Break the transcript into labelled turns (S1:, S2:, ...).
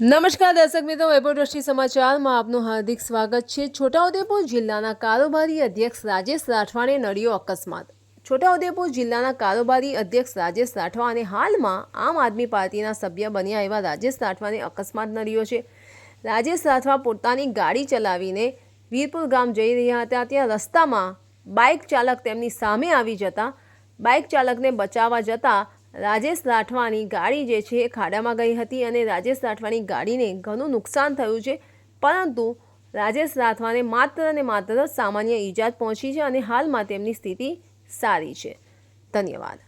S1: નમસ્કાર દર્શક મિત્રો, વૈભવ દ્રષ્ટિ સમાચારમાં આપનું હાર્દિક સ્વાગત છે. છોટાઉદેપુર જિલ્લાના કારોબારી અધ્યક્ષ રાજેશ રાઠવાને નડ્યો અકસ્માત. છોટાઉદેપુર જિલ્લાના કારોબારી અધ્યક્ષ રાજેશ રાઠવા અને હાલમાં આમ આદમી પાર્ટીના સભ્ય બન્યા એવા રાજેશ રાઠવાને અકસ્માત નડ્યો છે. રાજેશ રાઠવા પોતાની ગાડી ચલાવીને વીરપુર ગામ જઈ રહ્યા હતા. ત્યાં રસ્તામાં બાઇક ચાલક તેમની સામે આવી જતા, બાઇક ચાલકને બચાવવા જતાં રાજેશ લાઠવાની ગાડી જે છે એ ખાડામાં ગઈ હતી અને રાજેશ લાઠવાની ગાડીને ઘણું નુકસાન થયું છે. પરંતુ રાજેશ લાઠવાને માત્ર ને માત્ર સામાન્ય ઈજા પહોંચી છે અને હાલમાં તેમની સ્થિતિ સારી છે. ધન્યવાદ.